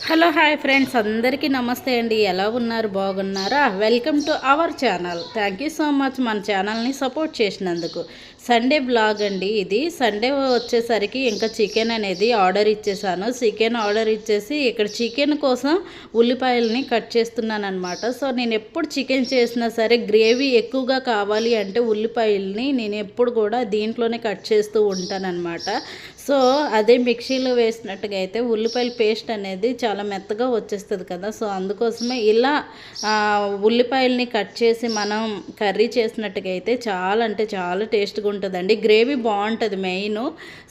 Hello hi friends అందరికీ నమస్తే అండి. ఎలా ఉన్నారు? బాగున్నారా? Welcome to our channel. Thank you so much మన ఛానల్ని సపోర్ట్ చేసినందుకు. సండే బ్లాగ్ అండి ఇది. సండే వచ్చేసరికి ఇంకా చికెన్ అనేది ఆర్డర్ ఇచ్చేసాను. చికెన్ ఆర్డర్ ఇచ్చేసి ఇక్కడ చికెన్ కోసం ఉల్లిపాయలని కట్ చేస్తున్నాను అనమాట సో నేను ఎప్పుడు చికెన్ చేసినా సరే గ్రేవీ ఎక్కువగా కావాలి అంటే ఉల్లిపాయలని నేను ఎప్పుడు కూడా దీంట్లోనే కట్ చేస్తూ ఉంటానన్నమాట. సో అదే మిక్సీలో వేసినట్టుగా అయితే ఉల్లిపాయల పేస్ట్ అనేది చాలా మెత్తగా వచ్చేస్తుంది కదా. సో అందుకోసమే ఇలా ఉల్లిపాయల్ని కట్ చేసి మనం కర్రీ చేసినట్టుగా అయితే చాలా అంటే చాలా టేస్ట్గా ఉంటుందండి గ్రేవీ బాగుంటుంది మెయిన్.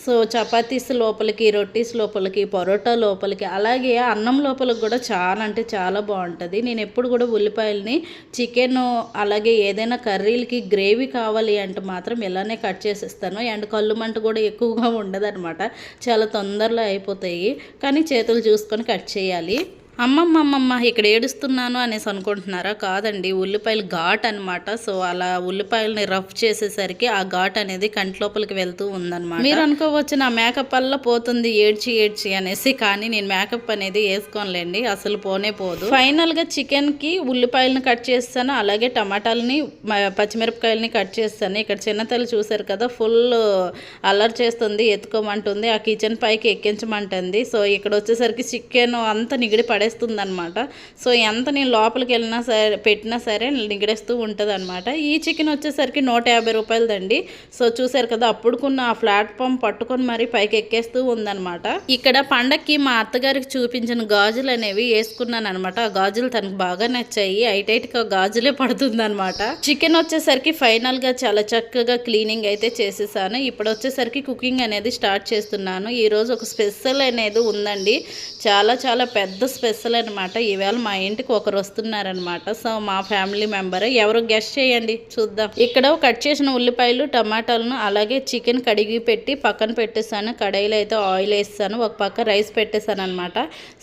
సో చపాతీస్ లోపలికి రొట్టీస్ లోపలికి పరోటా లోపలికి అలాగే అన్నం లోపలికి కూడా చాలా అంటే చాలా బాగుంటుంది. నేను ఎప్పుడు కూడా ఉల్లిపాయలని చికెన్ అలాగే ఏదైనా కర్రీలకి గ్రేవీ కావాలి అంటే మాత్రం ఇలానే కట్ చేసేస్తాను. అండ్ కళ్ళు మంట కూడా ఎక్కువగా ఉండదనమాట చాలా తొందరలో అయిపోతాయి. కానీ చేతులు చూసుకొని కట్ చేయాలి. అమ్మమ్మ అమ్మమ్మ ఇక్కడ ఏడుస్తున్నాను అనేసి అనుకుంటున్నారా? కాదండి ఉల్లిపాయలు ఘాట్ అనమాట సో అలా ఉల్లిపాయలని రఫ్ చేసేసరికి ఆ ఘాట్ అనేది కంటి లోపలికి వెళ్తూ ఉందన్నమాట. మీరు అనుకోవచ్చు నా మేకప్ వల్ల పోతుంది ఏడ్చి ఏడ్చి అనేసి. కానీ నేను మేకప్ అనేది వేసుకోనులేండి అసలు పోనే పోదు. ఫైనల్గా చికెన్కి ఉల్లిపాయలను కట్ చేస్తాను అలాగే టమాటాలని పచ్చిమిరపకాయలని కట్ చేస్తాను. ఇక్కడ చిన్నతల్లి చూసారు కదా ఫుల్ అల్లరి చేస్తుంది ఎత్తుకోమంటుంది ఆ కిచెన్ పైకి ఎక్కించమంటుంది. సో ఇక్కడ వచ్చేసరికి చికెన్ అంతా నిగిడి పడేస్తుంది. అనమాట సో ఎంత నేను లోపలికి వెళ్ళినా సరే పెట్టినా సరే నిగడేస్తూ ఉంటుంది అనమాట ఈ చికెన్ వచ్చేసరికి నూట యాభై రూపాయలదండి. సో చూసారు కదా అప్పుడుకున్న ఆ ప్లాట్ఫామ్ పట్టుకొని మరి పైకి ఎక్కేస్తూ ఉందనమాట ఇక్కడ పండక్కి మా అత్తగారికి చూపించిన గాజులు అనేవి వేసుకున్నాను అనమాట ఆ గాజులు తనకు బాగా నచ్చాయి. ఐటైట్గా గాజులే పడుతుంది అనమాట చికెన్ వచ్చేసరికి ఫైనల్గా చాలా చక్కగా క్లీనింగ్ అయితే చేసేసాను. ఇప్పుడు వచ్చేసరికి కుకింగ్ అనేది స్టార్ట్ చేస్తున్నాను. ఈరోజు ఒక స్పెషల్ అనేది ఉందండి. చాలా చాలా పెద్ద స్పెషల్ అనమాట ఈవేళ మా ఇంటికి ఒకరు వస్తున్నారనమాట సో మా ఫ్యామిలీ మెంబర్. ఎవరు గెస్ట్ చేయండి చూద్దాం. ఇక్కడ కట్ చేసిన ఉల్లిపాయలు టమాటాలను అలాగే చికెన్ కడిగి పెట్టి పక్కన పెట్టేసాను కడాయిలో అయితే ఆయిల్ వేస్తాను. ఒక పక్క రైస్ పెట్టేశాను అనమాట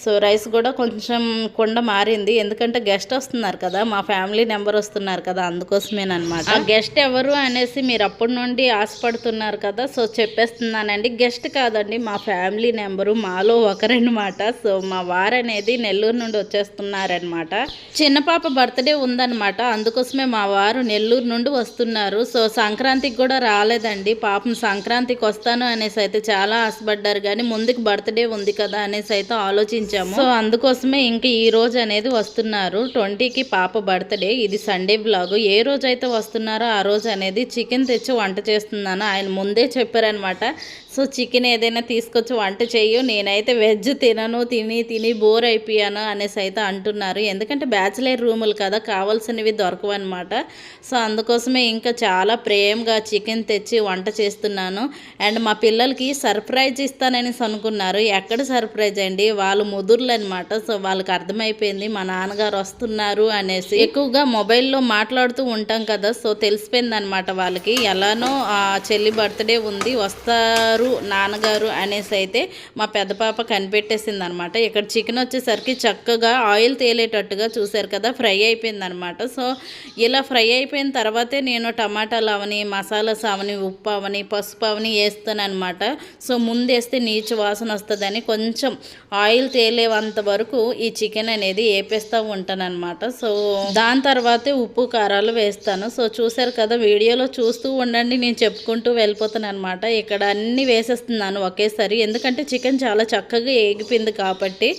సో రైస్ కూడా కొంచెం కుండ మారింది. ఎందుకంటే గెస్ట్ వస్తున్నారు కదా మా ఫ్యామిలీ నెంబర్ వస్తున్నారు కదా అందుకోసమేనమాట ఆ గెస్ట్ ఎవరు అనేసి మీరు అప్పటి నుండి ఆశపడుతున్నారు కదా సో చెప్పేస్తున్నానండి. గెస్ట్ కాదండి మా ఫ్యామిలీ నెంబరు మాలో ఒకరనమాట సో మా వారు అనేది నెల్లూరు నుండి వచ్చేస్తున్నారనమాట చిన్న పాప బర్త్డే ఉందనమాట అందుకోసమే మా వారు నెల్లూరు నుండి వస్తున్నారు. సో సంక్రాంతికి కూడా రాలేదండి. పాపం సంక్రాంతికి వస్తాను అనేసి అయితే చాలా ఆశపడ్డారు. కానీ ముందుకు బర్త్డే ఉంది కదా అనేసి అయితే ఆలోచించాము. సో అందుకోసమే ఇంకా ఈ రోజు అనేది వస్తున్నారు. ట్వంటీకి పాప బర్త్డే. ఇది సండే బ్లాగ్. ఏ రోజు అయితే వస్తున్నారో ఆ రోజు అనేది చికెన్ తెచ్చి వంట చేస్తున్నాను. ఆయన ముందే చెప్పారనమాట సో చికెన్ ఏదైనా తీసుకొచ్చి వంట చేయు నేనైతే వెజ్ తినను. తిని తిని బోర్ అయిపోయాను అనేసి అయితే అంటున్నారు. ఎందుకంటే బ్యాచిలర్ రూములు కదా కావాల్సినవి దొరకవు అనమాట సో అందుకోసమే ఇంకా చాలా ప్రేమగా చికెన్ తెచ్చి వంట చేస్తున్నాను. అండ్ మా పిల్లలకి సర్ప్రైజ్ ఇస్తానని అనుకున్నారు. ఎక్కడ సర్ప్రైజ్ అండి? వాళ్ళు ముదుర్లు అనమాట సో వాళ్ళకి అర్థమైపోయింది మా నాన్నగారు వస్తున్నారు అనేసి. ఎక్కువగా మొబైల్లో మాట్లాడుతూ ఉంటాం కదా సో తెలిసిపోయింది అనమాట వాళ్ళకి. ఎలానో చెల్లి బర్త్డే ఉంది వస్తారు నాన్నగారు అనేసి అయితే మా పెద్ద పాప కనిపెట్టేసింది అనమాట ఇక్కడ చికెన్ వచ్చేసరికి చక్కగా ఆయిల్ తేలేటట్టుగా చూసారు కదా ఫ్రై అయిపోయింది అనమాట సో ఇలా ఫ్రై అయిపోయిన తర్వాతే నేను టమాటాలు అవని మసాలాస్ అవని ఉప్పు అవని పసుపు అవని వేస్తాను అనమాట సో ముందు వేస్తే నీచు వాసన వస్తుందని కొంచెం ఆయిల్ తేలేవంత వరకు ఈ చికెన్ అనేది వేపేస్తూ ఉంటానన్నమాట. సో దాని తర్వాతే ఉప్పు కారాలు వేస్తాను. సో చూసారు కదా వీడియోలో చూస్తూ ఉండండి నేను చెప్పుకుంటూ వెళ్ళిపోతాను అనమాట ఇక్కడ అన్ని వేసేస్తున్నాను ఒకేసారి. ఎందుకంటే చికెన్ చాలా చక్కగా ఏగిపోయింది కాబట్టి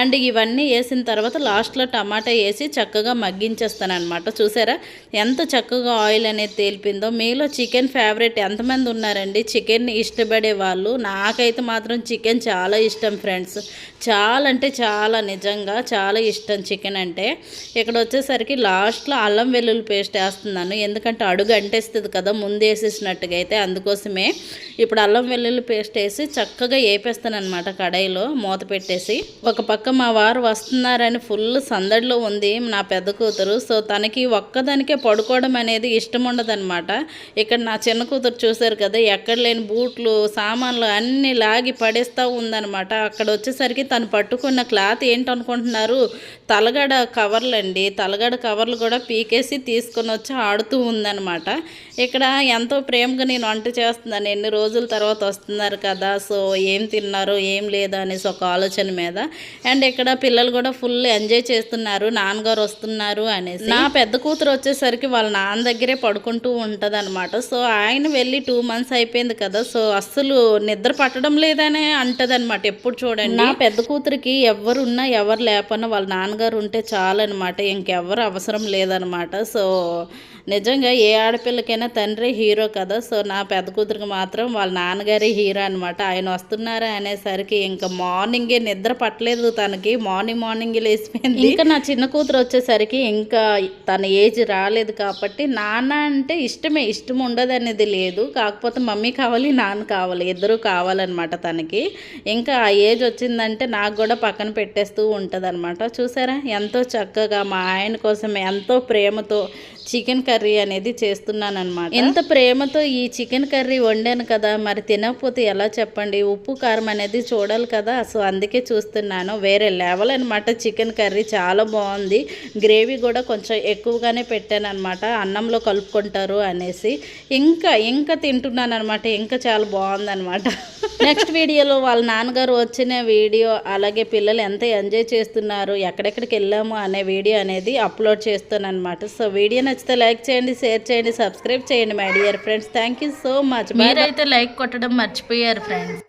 అండ్ ఇవన్నీ వేసిన తర్వాత లాస్ట్లో టమాటా వేసి చక్కగా మగ్గించేస్తాను అనమాట చూసారా? ఎంత చక్కగా ఆయిల్ అనేది తేలిపిందో. మీలో చికెన్ ఫేవరెట్ ఎంతమంది ఉన్నారండి? చికెన్ ఇష్టపడే వాళ్ళు. నాకైతే మాత్రం చికెన్ చాలా ఇష్టం ఫ్రెండ్స్. చాలా అంటే చాలా నిజంగా చాలా ఇష్టం చికెన్ అంటే. ఇక్కడ వచ్చేసరికి లాస్ట్లో అల్లం వెల్లుల్లి పేస్ట్ వేస్తున్నాను. ఎందుకంటే అడుగు అంటేస్తుంది కదా ముందు వేసేసినట్టుగా అయితే. అందుకోసమే ఇప్పుడు అల్లం వెల్లుల్లి పేస్ట్ వేసి చక్కగా వేపేస్తాను అనమాట కడాయిలో. మూత పెట్టి పెట్టేసి ఒక పక్క మా వారు వస్తున్నారని ఫుల్ సందడిలో ఉంది నా పెద్ద కూతురు. సో తనకి ఒక్కదానికే పడుకోవడం అనేది ఇష్టం ఉండదన్నమాట. ఇక్కడ నా చిన్న కూతురు చూశారు కదా ఎక్కడ లేని బూట్లు సామాన్లు అన్నీ లాగి పడేస్తూ ఉందన్నమాట. అక్కడ వచ్చేసరికి తను పట్టుకున్న క్లాత్ ఏంటనుకుంటున్నారు? తలగడ కవర్లు అండి. తలగడ కవర్లు కూడా పీకేసి తీసుకొని వచ్చి ఆడుతూ ఉందనమాట ఇక్కడ ఎంతో ప్రేమగా నేను వంట చేస్తున్నాను. ఎన్ని రోజుల తర్వాత వస్తున్నారు కదా సో ఏం తిన్నారు ఏం లేదు అనేసి ఒక ఆలోచన మీద. అండ్ ఇక్కడ పిల్లలు కూడా ఫుల్ ఎంజాయ్ చేస్తున్నారు. నాన్నగారు వస్తున్నారు అనేసి. నా పెద్ద కూతురు వచ్చేసరికి వాళ్ళ నాన్న దగ్గరే పడుకుంటూ ఉంటుంది సో ఆయన వెళ్ళి టూ మంత్స్ అయిపోయింది కదా. సో అస్సలు నిద్ర పట్టడం లేదనే అంటది అనమాట ఎప్పుడు చూడండి. నా పెద్ద కూతురికి ఎవరు ఉన్నా ఎవరు లేపన్నా వాళ్ళ నాన్నగారు ఉంటే చాలన్నమాట. ఇంకెవరు అవసరం లేదనమాట సో నిజంగా ఏ ఆడపిల్లకైనా తండ్రి హీరో కదా. సో నా పెద్ద కూతురికి మాత్రం వాళ్ళ నాన్నగారి హీరో అనమాట ఆయన వస్తున్నారా అనేసరికి ఇంకా మార్నింగే నిద్ర పట్టలేదు తనకి. మార్నింగ్ మార్నింగ్ లేచిపోయింది. ఇంకా నా చిన్న కూతురు వచ్చేసరికి ఇంకా తన ఏజ్ రాలేదు కాబట్టి నాన్న అంటే ఇష్టమే ఇష్టం ఉండదు అనేది లేదు. కాకపోతే మమ్మీ కావాలి నాన్న కావాలి ఇద్దరూ కావాలన్నమాట తనకి. ఇంకా ఆ ఏజ్ వచ్చిందంటే నాకు కూడా పక్కన పెట్టేస్తూ ఉంటుంది అనమాట చూసారా? ఎంతో చక్కగా మా ఆయన కోసం ఎంతో ప్రేమతో చికెన్ కర్రీ అనేది చేస్తున్నాను అనమాట ఎంత ప్రేమతో ఈ చికెన్ కర్రీ వండాను కదా మరి తినకపోతే ఎలా చెప్పండి? ఉప్పు కారం అనేది చూడాలి కదా. సో అందుకే చూస్తున్నాను. వేరే లెవెల్ అనమాట చికెన్ కర్రీ చాలా బాగుంది. గ్రేవీ కూడా కొంచెం ఎక్కువగానే పెట్టాను అనమాట అన్నంలో కలుపుకుంటారు అనేసి. ఇంకా ఇంకా తింటున్నాను అనమాట ఇంకా చాలా బాగుందన్నమాట. నెక్స్ట్ వీడియోలో వాళ్ళ నాన్నగారు వచ్చిన వీడియో అలాగే పిల్లలు ఎంత ఎంజాయ్ చేస్తున్నారు ఎక్కడెక్కడికి వెళ్ళాము అనే వీడియో అనేది అప్లోడ్ చేస్తాను అనమాట సో వీడియో నచ్చితే లైక్ చేయండి షేర్ చేయండి సబ్స్క్రైబ్ చేయండి my dear friends. Thank you so much. మీరైతే లైక్ కొట్టడం మర్చిపోయారు ఫ్రెండ్స్.